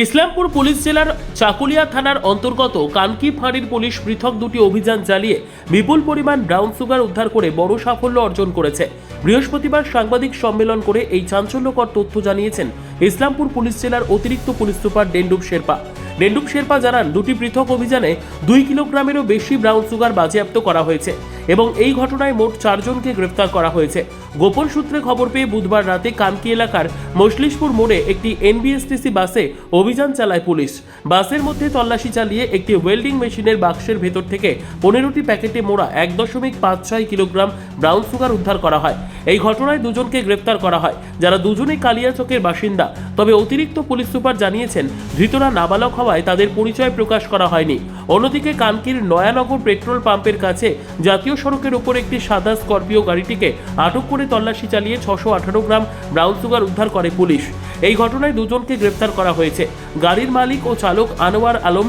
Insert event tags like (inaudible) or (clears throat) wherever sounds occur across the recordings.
Islampur police জেলার চাকুলিয়া থানার অন্তর্গত কানকি ফাঁড়ির পুলিশ পৃথক দুটি অভিযান চালিয়ে বিপুল পরিমাণ ব্রাউন সুগার উদ্ধার করে বড় সাফল্য অর্জন করেছে। বৃহস্পতিবার সাংবাদিক সম্মেলন করে এই চাঞ্চল্যকর তথ্য জানিয়েছেন ইসলামপুর পুলিশ জেলার অতিরিক্ত পুলিশ সুপার ডেন্ডুব শেরপা। ডেন্ডুব শেরপা জানান, দুটি পৃথক অভিযানে দুই কিলোগ্রামেরও বেশি ব্রাউন সুগার বাজেয়াপ্ত করা হয়েছে এবং এই ঘটনায় মোট চারজনকে গ্রেফতার করা হয়েছে। গোপন সূত্রে খবর পেয়ে বুধবার রাতে কানকি এলাকার মশলিশপুর মোড়ে একটি এনবিএসটিসি বাসে অভিযান চালায় পুলিশ। বাসের মধ্যে তল্লাশি চালিয়ে একটি ওয়েল্ডিং মেশিনের বাক্সের ভেতর থেকে পনেরোটি প্যাকেটে মোড়া এক দশমিক পাঁচ ছয় কিলোগ্রাম ব্রাউন সুগার উদ্ধার করা হয়। এই ঘটনায় দুজনকে গ্রেপ্তার করা হয়, যারা দুজনেই কালিয়াচকের বাসিন্দা। তবে অতিরিক্ত পুলিশ সুপার জানিয়েছেন, ধৃতরা নাবালক হওয়ায় তাদের পরিচয় প্রকাশ করা হয়নি। অন্যদিকে কানকির নয়ানগর পেট্রোল পাম্পের কাছে জাতীয় সড়কের উপর একটি সাদা স্করপিও গাড়িটিকে আটক করে তল্লাশি চালিয়ে ছশো আঠারো গ্রাম ব্রাউন সুগার উদ্ধার করে পুলিশ। এই ঘটনায় দুজনকে গ্রেপ্তার করা হয়েছে। গাড়ির মালিক ও চালক আনোয়ার আলম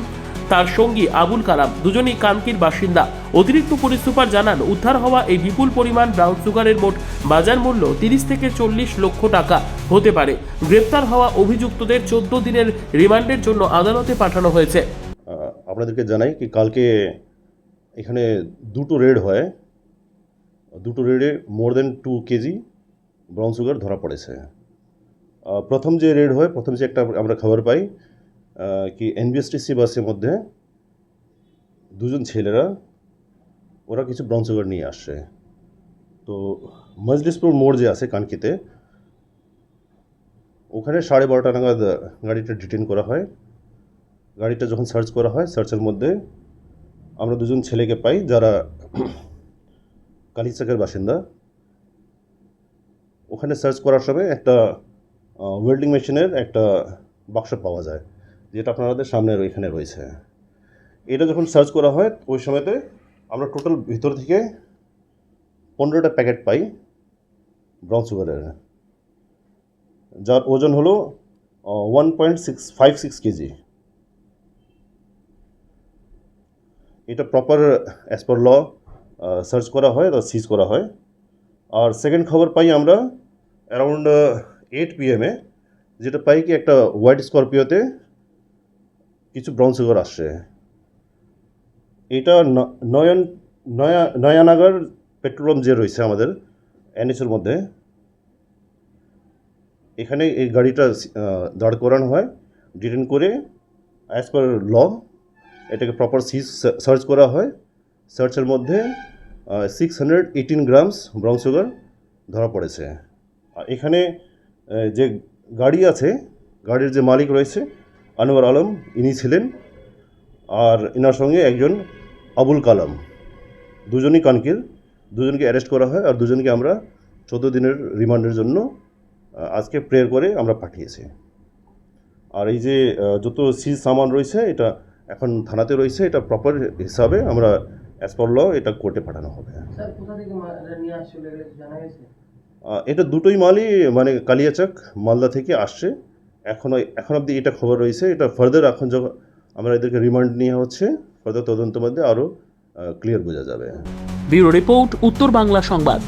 তার সঙ্গী আবুল কালাম। দুজনেই কানকির বাসিন্দা। অতিরিক্ত পুলিশ সুপার জানান, উদ্ধার হওয়া এই বিপুল পরিমাণ ব্রাউন সুগারের মোট বাজার মূল্য তিরিশ থেকে চল্লিশ লক্ষ টাকা হতে পারে। গ্রেপ্তার হওয়া অভিযুক্তদের চোদ্দ দিনের রিমান্ডের জন্য আদালতে পাঠানো হয়েছে। আপনাদেরকে জানাই কি কালকে এখানে দুটো রেড হয়। দুটো রেডে more then two KG brown sugar ধরা পড়েছে। প্রথম যে রেড হয়, প্রথম যে একটা আমরা খবর পাই কি এনবিএসটিসি বাসের মধ্যে দুজন ছেলেরা, ওরা কিছু সুগার নিয়ে আসছে তো মজলিসপুর মোড় যে আছে কানকিতে, ওখানে সাড়ে বারোটা নাগাদ গাড়িটা ডিটেন করা হয়। গাড়িটা যখন সার্চ করা হয় সার্চের মধ্যে আমরা দুজন ছেলেকে পাই যারা (clears throat) কালিচাকের বাসিন্দা। ওখানে সার্চ করার সময় একটা ওয়েল্ডিং মেশিনের একটা বাক্স পাওয়া যায়। যেটা আপনাদের সামনে এখানে রয়েছে। এটা যখন সার্চ করা হয়, ওই সময়তে আমরা টোটাল ভিতর থেকে পনেরোটা প্যাকেট পাই ব্রাউন সুগারের যার ওজন হলো one point six five six KG. এটা proper as per law search করা হয় বা সিজ করা হয়। আর সেকেন্ড খবর পাই আমরা অ্যারাউন্ড এইট পিএমে যেটা পাই কি একটা হোয়াইট স্করপিওতে কিছু ব্রাউন সুগার আসছে। এটা নয়ন, নয়া, নয়ানাগর পেট্রোল যে রয়েছে আমাদের এনএসের মধ্যে, এখানে এই গাড়িটা দাঁড় করানো হয় ডিটেন করে অ্যাজ পার ল এটাকে প্রপার সিজ সার্চ করা হয়। সার্চের মধ্যে six hundred eighteen grams brown sugar ধরা পড়েছে। আর এখানে যে গাড়ি আছে, গাড়ির যে মালিক রয়েছে আনোয়ার আলম ইনি ছিলেন আর এনার সঙ্গে একজন আবুল কালাম। দুজনই কানকির দুজনকে অ্যারেস্ট করা হয় আর দুজনকে আমরা চোদ্দ দিনের রিমান্ডের জন্য আজকে প্রেয়ার করে আমরা পাঠিয়েছি। আর এই যে যত সিজ সামান রয়েছে এটা এখন থানাতে রয়েছে এটা প্রপার হিসাবে আমরা অ্যাজ পার ল এটা কোর্টে পাঠানো হবে। এটা দুটোই মালই মানে কালিয়াচক মালদা থেকে আসছে। এখনও এখন অবধি এটা খবর রয়েছে। এটা ফার্দার এখন যখন আমরা এদেরকে রিমান্ড নিয়ে হচ্ছে ফার্দার তদন্ত মধ্যে আরও ক্লিয়ার বোঝা যাবে। ব্যুরো রিপোর্ট, উত্তর বাংলা সংবাদ।